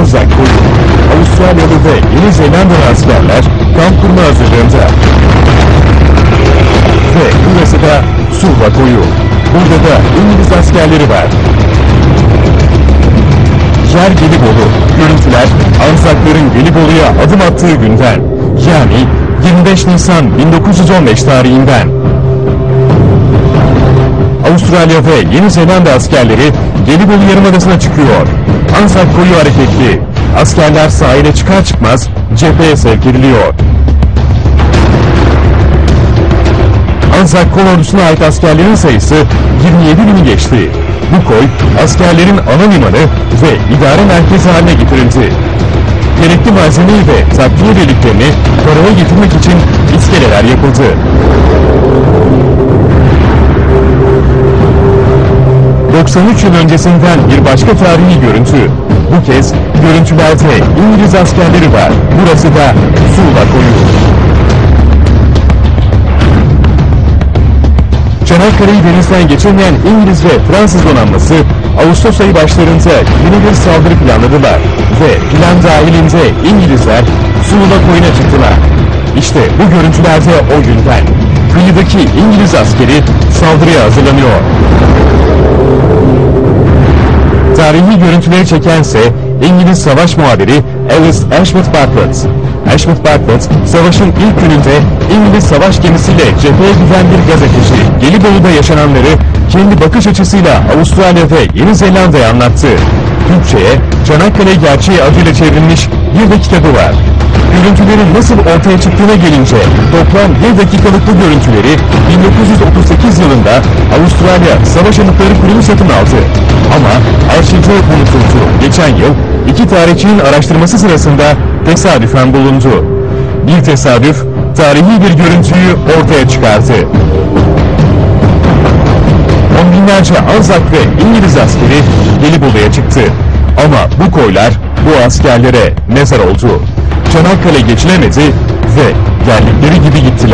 Anzac koyu. Avustralyalı ve Yeni Zelandalı askerler kamp kurma hazırlığında. Ve burası da Suva koyu. Burada da İngiliz askerleri var. Yer Gelibolu. Görüntüler Anzakların Gelibolu'ya adım attığı günden. Yani 25 Nisan 1915 tarihinden. Avustralya ve Yeni Zelanda askerleri Gelibolu Yarımadası'na çıkıyor. Anzak koyu hareketli. Askerler sahile çıkar çıkmaz cepheye sevk ediliyor. Anzak kol ordusuna ait askerlerin sayısı 27 bini geçti. Bu koy askerlerin ana limanı ve idare merkezi haline getirildi. Gerekli malzemeyi ve takviye birliklerini paraya getirmek için iskeleler yapıldı. ...93 yıl öncesinden bir başka tarihi görüntü. Bu kez görüntülerde İngiliz askerleri var. Burası da Sula koyu. Çanakkale'yi denizden geçemeyen İngiliz ve Fransız donanması Ağustos ayı başlarında yeni bir saldırı planladılar ve plan dahilinde İngilizler Sula koyuna çıktılar. İşte bu görüntülerde o günden kıyıdaki İngiliz askeri saldırıya hazırlanıyor. Tarihi görüntüleri çekense İngiliz savaş muhabiri Alice Ashmead Bartlett. Ashmead Bartlett, savaşın ilk gününde İngiliz savaş gemisiyle cepheye giden bir gazeteci. Gelibolu'da yaşananları kendi bakış açısıyla Avustralya ve Yeni Zelanda'ya anlattı. Türkçe'ye Çanakkale Gerçeği adıyla çevrilmiş bir de kitabı var. Görüntülerin nasıl ortaya çıktığına gelince toplam bir dakikalık bu görüntüleri 1938 yılında Avustralya Savaş Anıtları Kurumu satın aldı. Ama çok unutuldu. Geçen yıl iki tarihçinin araştırması sırasında tesadüfen bulundu. Bir tesadüf tarihi bir görüntüyü ortaya çıkardı. On binlerce Anzak ve İngiliz askeri Gelibolu'ya çıktı. Bu koylar bu askerlere mezar oldu. Çanakkale geçilemedi ve geldikleri gibi gittiler.